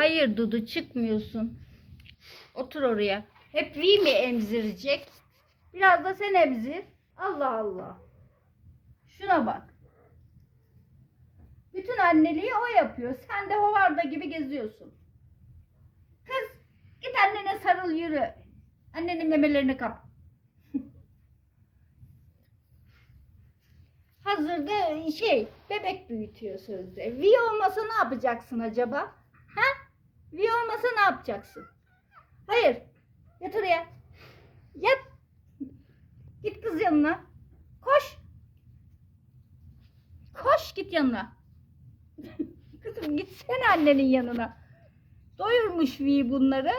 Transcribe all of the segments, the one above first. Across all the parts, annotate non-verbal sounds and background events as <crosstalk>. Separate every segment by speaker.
Speaker 1: Hayır Dudu çıkmıyorsun. Otur oraya. Hep V mi emzirecek? Biraz da sen emzir. Allah Allah. Şuna bak. Bütün anneliği o yapıyor. Sen de hovarda gibi geziyorsun. Kız git annene sarıl yürü. Annenin memelerini kap. <laughs> Hazırda şey bebek büyütüyor sözde. V olmasa ne yapacaksın acaba? V olmasa ne yapacaksın? Hayır. Yat oraya. Yat. Git kız yanına. Koş. Koş git yanına. <laughs> Kızım gitsene annenin yanına. Doyurmuş V bunları.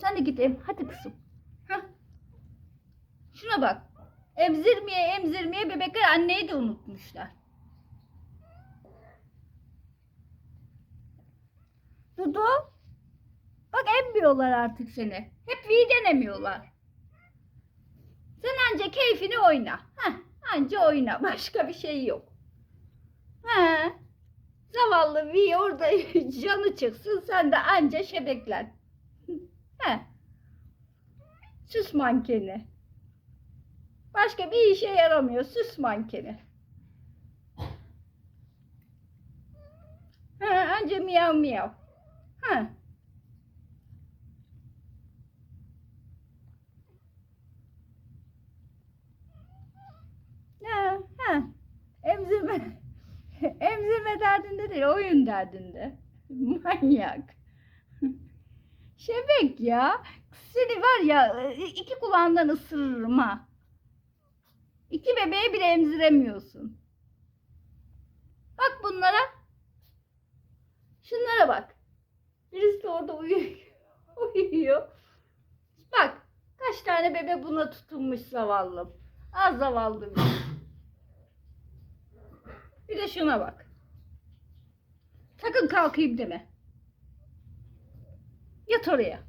Speaker 1: Sen de git em. Hadi kızım. Hah. Şuna bak. Emzirmeye emzirmeye bebekler anneyi de unutmuşlar. Dudu. Bak emmiyorlar artık seni. Hep V denemiyorlar. Sen anca keyfini oyna. Heh, anca oyna. <laughs> Başka bir şey yok. He. Zavallı V orada <laughs> canı çıksın. Sen de anca şebeklen. <laughs> He. Süs mankeni. Başka bir işe yaramıyor. Süs mankeni. Ha, anca miyav miyav. Ha. Ha, ha. Emzirme. <laughs> Emzirme derdinde değil, oyun derdinde. Manyak. <laughs> Şebek ya. Seni var ya iki kulağından ısırırım ha. İki bebeği bile emziremiyorsun. Bak bunlara. Şunlara bak. Birisi de orada uyuyor. <laughs> uyuyor. Bak kaç tane bebe buna tutunmuş zavallım. Az zavallı bir. Bir de şuna bak. Sakın kalkayım deme. Yat oraya.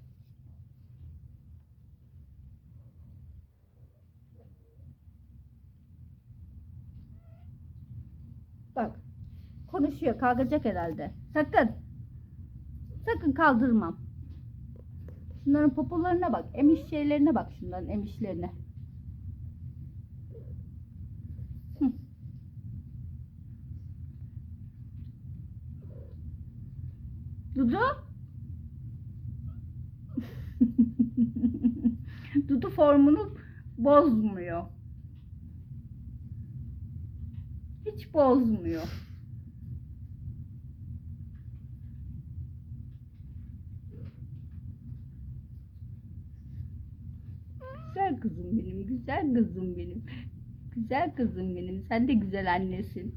Speaker 1: Bak. Konuşuyor. Kalkacak herhalde. Sakın. Sakın kaldırmam. Şunların popolarına bak. Emiş şeylerine bak şunların emişlerine. Dudu? <laughs> Dudu formunu bozmuyor. Hiç bozmuyor. Güzel kızım benim, güzel kızım benim. Güzel kızım benim. Sen de güzel annesin.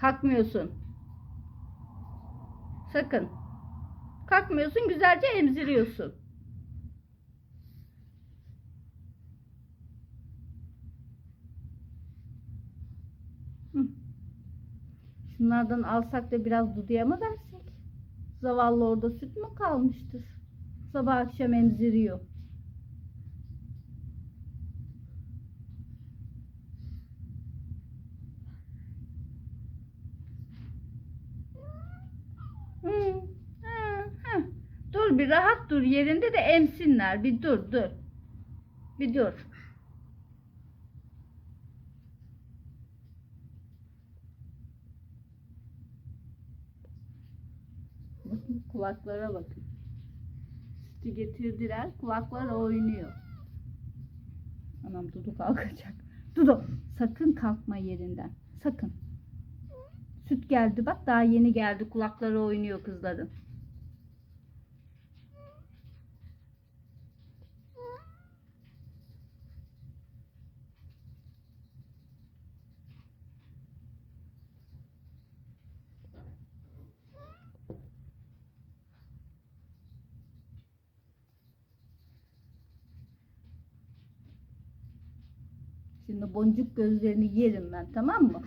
Speaker 1: Kalkmıyorsun. Sakın. Kalkmıyorsun, güzelce emziriyorsun. Şunlardan alsak da biraz Dudu'ya mı versek? Zavallı orada süt mü kalmıştır? Sabah akşam emziriyor. Dur bir rahat dur yerinde de emsinler. Bir dur dur. Bir dur. Bakın kulaklara bakın. Sütü getirdiler. Kulaklar oynuyor. Anam Dudu kalkacak. Dudu sakın kalkma yerinden. Sakın. Süt geldi bak daha yeni geldi. Kulakları oynuyor kızların. Şimdi boncuk gözlerini yerim ben tamam mı?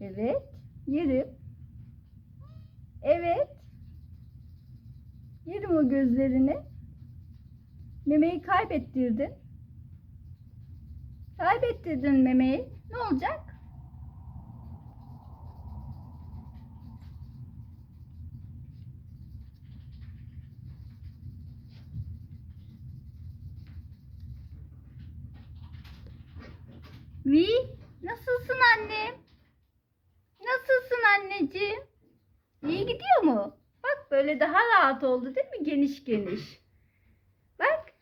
Speaker 1: Evet. Yerim. Evet. Yerim o gözlerini. Memeyi kaybettirdin. Kaybettirdin memeyi. Ne olacak? Vi, nasılsın annem? Nasılsın anneciğim? İyi gidiyor mu? Bak böyle daha rahat oldu değil mi? Geniş geniş. <laughs> Bak.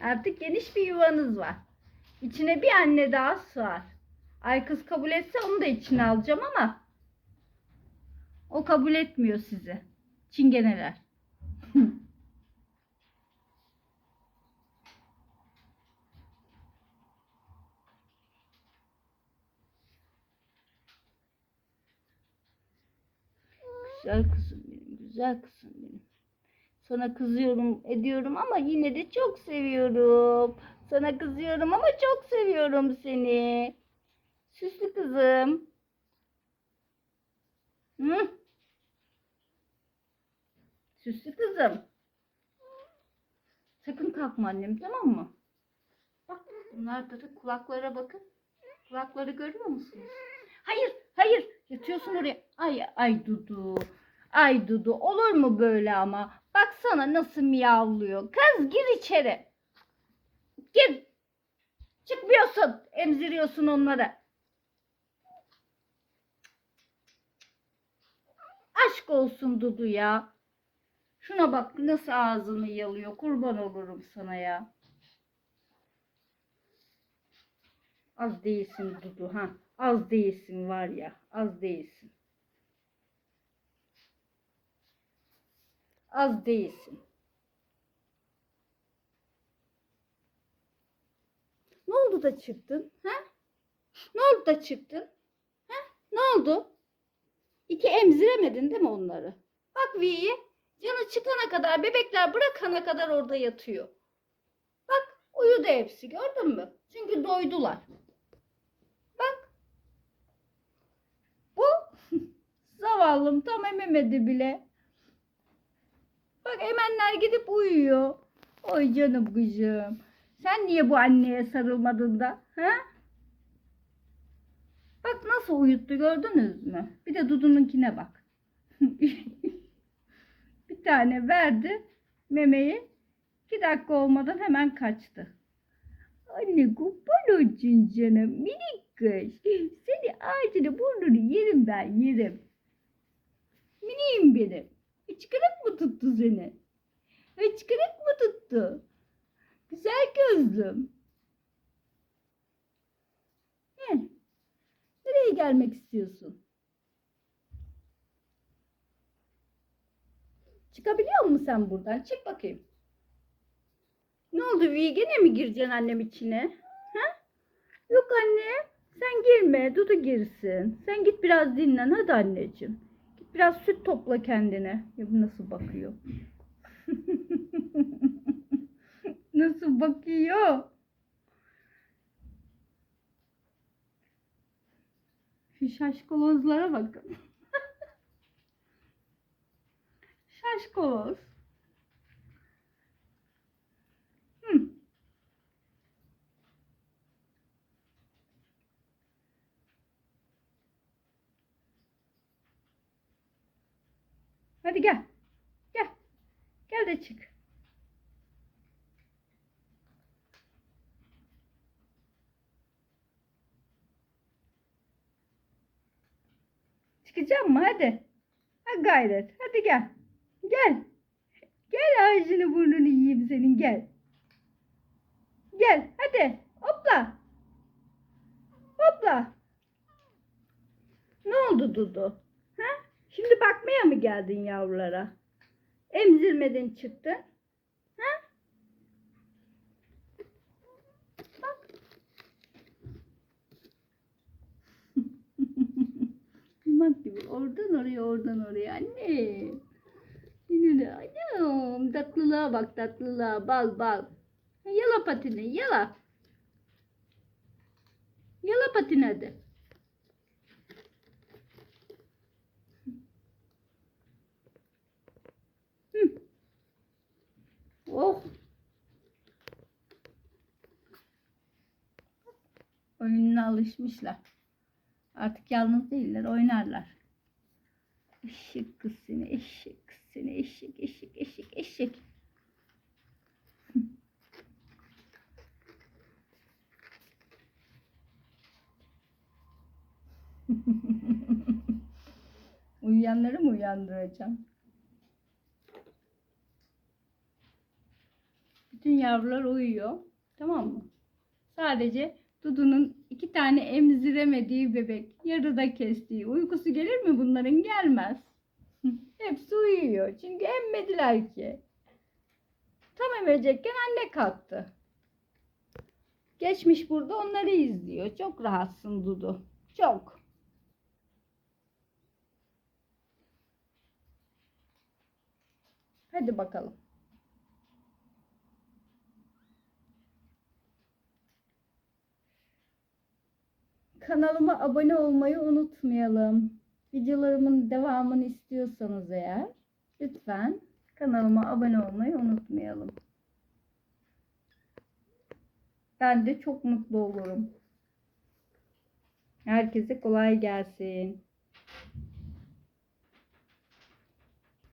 Speaker 1: Artık geniş bir yuvanız var. İçine bir anne daha sığar. Ay kız kabul etse onu da içine alacağım ama o kabul etmiyor sizi. Çingeneler. <laughs> Güzel kızım güzel kızım benim. Sana kızıyorum, ediyorum ama yine de çok seviyorum. Sana kızıyorum ama çok seviyorum seni. Süslü kızım. Hı? Süslü kızım. Sakın kalkma annem tamam mı? Bak bunlar da kulaklara bakın. Kulakları görüyor musunuz? Hayır, hayır. Yatıyorsun oraya. Ay, ay Dudu. Ay Dudu. Olur mu böyle ama? Baksana nasıl miyavlıyor. Kız gir içeri. Gir. Çıkmıyorsun. Emziriyorsun onları. Aşk olsun Dudu ya. Şuna bak nasıl ağzını yalıyor. Kurban olurum sana ya. Az değilsin Dudu ha. Az değilsin var ya. Az değilsin. Az değilsin. Ne oldu da çıktın? Ha? Ne oldu da çıktın? Ha? Ne oldu? İki emziremedin değil mi onları? Bak V'ye canı çıkana kadar bebekler bırakana kadar orada yatıyor. Bak uyudu hepsi gördün mü? Çünkü doydular. Bak. Bu <laughs> zavallım tam ememedi bile. Bak emenler gidip uyuyor. Oy canım kızım. Sen niye bu anneye sarılmadın da? Ha? Bak nasıl uyuttu gördünüz mü? Bir de Dudu'nunkine bak. <laughs> bir tane verdi memeyi. İki dakika olmadan hemen kaçtı. Anne kurban olsun canım minik kız. Seni ağzını burnunu yerim ben yerim. Miniğim benim. Hıçkırık mı tuttu seni? Hıçkırık mı tuttu? Güzel gözlüm. He. Nereye gelmek istiyorsun? Çıkabiliyor musun sen buradan? Çık bakayım. Ne oldu Vi? Mi gireceksin annem içine? Ha? Yok anne. Sen girme. Dudu girsin. Sen git biraz dinlen. Hadi anneciğim. Biraz süt topla kendine. Ya bu nasıl bakıyor? <laughs> nasıl bakıyor? Şu şaşkolozlara bakın. <laughs> Şaşkoloz. Hı. Hadi gel. Gel. Gel de çık. Çıkacağım mı? Hadi. Ha gayret. Hadi gel. Gel. Gel ağzını burnunu yiyeyim senin gel. Gel hadi hopla. Hopla. Ne oldu Dudu? Ha? Şimdi bakmaya mı geldin yavrulara? Emzirmedin çıktın. Ha? Bak. <laughs> Bak gibi oradan oraya oradan oraya anne. Yine de anam tatlılığa bak tatlılığa bal bal. Yala patini yala. Yala patini hadi. Hı. Oh. Oyununa alışmışlar. Artık yalnız değiller, oynarlar. Eşek kız seni, eşek kız seni, eşek, eşek, eşek, eşek. <laughs> Uyuyanları mı uyandıracağım? Bütün yavrular uyuyor. Tamam mı? Sadece Dudu'nun iki tane emziremediği bebek, yarıda kestiği. Uykusu gelir mi bunların? Gelmez. <laughs> Hepsi uyuyor. Çünkü emmediler ki. Tam emecekken anne kalktı. Geçmiş burada onları izliyor. Çok rahatsın Dudu. Çok. Hadi bakalım. Kanalıma abone olmayı unutmayalım. Videolarımın devamını istiyorsanız eğer lütfen kanalıma abone olmayı unutmayalım. Ben de çok mutlu olurum. Herkese kolay gelsin.